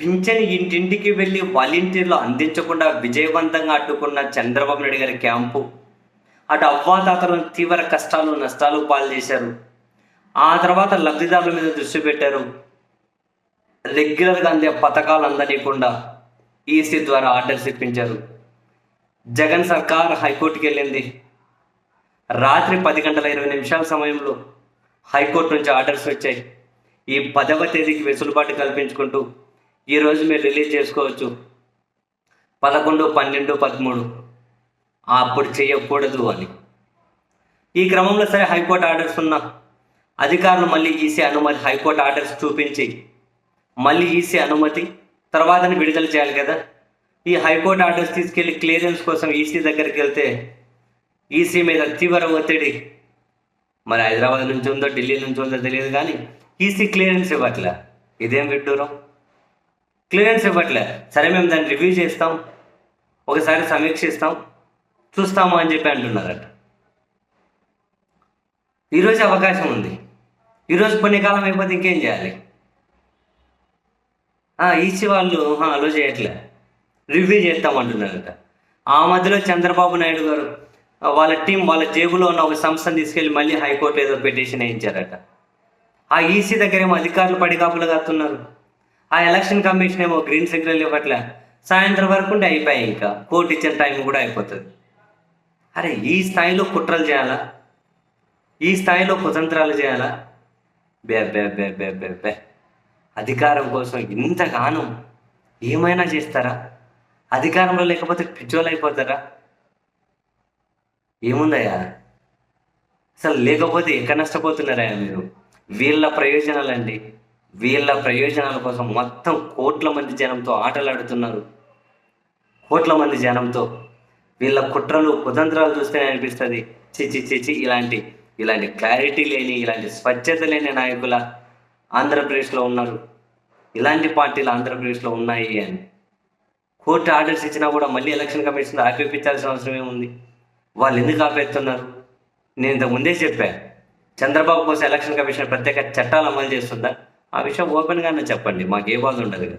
Pension ఇంటింటికి వెళ్ళి వాలంటీర్లు అందించకుండా విజయవంతంగా అడ్డుకున్న చంద్రబాబు నాయుడు గారి క్యాంపు. అటు అవ్వాతాతలను తీవ్ర కష్టాలు నష్టాలు పాలు చేశారు ఆ తర్వాత లబ్ధిదారుల మీద దృష్టి పెట్టారు. రెగ్యులర్గా అందే పథకాలు అందనీయకుండా ఈసీ ద్వారా ఆర్డర్స్ ఇప్పించారు. జగన్ సర్కార్ హైకోర్టుకి వెళ్ళింది. రాత్రి పది గంటల ఇరవై నిమిషాల సమయంలో హైకోర్టు నుంచి ఆర్డర్స్ వచ్చాయి. ఈ పదవ తేదీకి వెసులుబాటు కల్పించుకుంటూ ఈరోజు మీరు రిలీజ్ చేసుకోవచ్చు. పదకొండు పన్నెండు పదమూడు. అప్పుడు చేయకూడదు అని. ఈ క్రమంలో సరే హైకోర్టు ఆర్డర్స్ ఉన్నా అధికారులు మళ్ళీ ఈసీ అనుమతి హైకోర్టు ఆర్డర్స్ చూపించి మళ్ళీ ఈసీ అనుమతి తర్వాతని విడుదల చేయాలి కదా. ఈ హైకోర్టు ఆర్డర్స్ తీసుకెళ్ళి క్లియరెన్స్ కోసం ఈసీ దగ్గరికి వెళ్తే ఈసీ మీద తీవ్ర ఒత్తిడి. మరి హైదరాబాద్ నుంచి ఉందో ఢిల్లీ నుంచి ఉందో తెలియదు కానీ ఈసీ క్లియరెన్స్ ఇవ్వట్లే. ఇదేం విడ్డూరం? క్లియరెన్స్ ఇవ్వట్లే. సరే మేము దాన్ని రివ్యూ చేస్తాం. ఒకసారి సమీక్షిస్తాం చూస్తాము అని చెప్పి అంటున్నారట. ఈరోజు అవకాశం ఉంది. ఈరోజు పుణ్యకాలం అయిపోతే ఇంకేం చేయాలి? ఈసీ వాళ్ళు అలో చేయట్లే. రివ్యూ చేస్తామంటున్నారట ఆ మధ్యలో చంద్రబాబు నాయుడు గారు వాళ్ళ టీం వాళ్ళ జేబులో ఉన్న ఒక సంస్థను తీసుకెళ్ళి మళ్ళీ హైకోర్టు ఏదో పిటిషన్ వేయించారట. ఆ ఈసీ దగ్గర ఏమో అధికారులు పడికాపులు కాస్తున్నారు ఆ ఎలక్షన్ కమిషన్ ఏమో గ్రీన్ సిగ్నల్ ఇవ్వట్లే. సాయంత్రం వరకు ఉంటే అయిపోయాయి ఇంకా. కోర్టు ఇచ్చిన టైం కూడా అయిపోతుంది. అరే ఈ స్థాయిలో కుట్రలు చేయాలా? ఈ స్థాయిలో కుతంత్రాలు చేయాలా? బే బే బే బే బే బే. అధికారం కోసం ఇంతగానం ఏమైనా చేస్తారా? అధికారంలో లేకపోతే పిచ్చోలు అయిపోతారా ఏముందయ్యా? అసలు లేకపోతే ఎక్కడ నష్టపోతున్నారా మీరు? వీళ్ళ ప్రయోజనాలండి. వీళ్ళ ప్రయోజనాల కోసం మొత్తం కోట్ల మంది జనంతో ఆటలాడుతున్నారు. కోట్ల మంది జనంతో. వీళ్ళ కుట్రలు కుతంత్రాలు చూస్తేనే అనిపిస్తుంది. చిచి చిచి ఇలాంటి ఇలాంటి క్లారిటీ లేని ఇలాంటి స్వచ్ఛత లేని నాయకుల ఆంధ్రప్రదేశ్లో ఉన్నారు. ఇలాంటి పార్టీలు ఆంధ్రప్రదేశ్లో ఉన్నాయి అని. కోర్టు ఆర్డర్స్ ఇచ్చినా కూడా మళ్ళీ ఎలక్షన్ కమిషన్ ఆపేపించాల్సిన అవసరం ఏముంది? వాళ్ళు ఎందుకు ఆపేస్తున్నారు? నేను ఇంతకు ముందే చెప్పాను చంద్రబాబు కోసం ఎలక్షన్ కమిషన్ ప్రత్యేక చట్టాలు అమలు చేస్తుందా? ఆ విషయం ఓపెన్గానే చెప్పండి. మాకు ఏ బాధ ఉండదు కదా.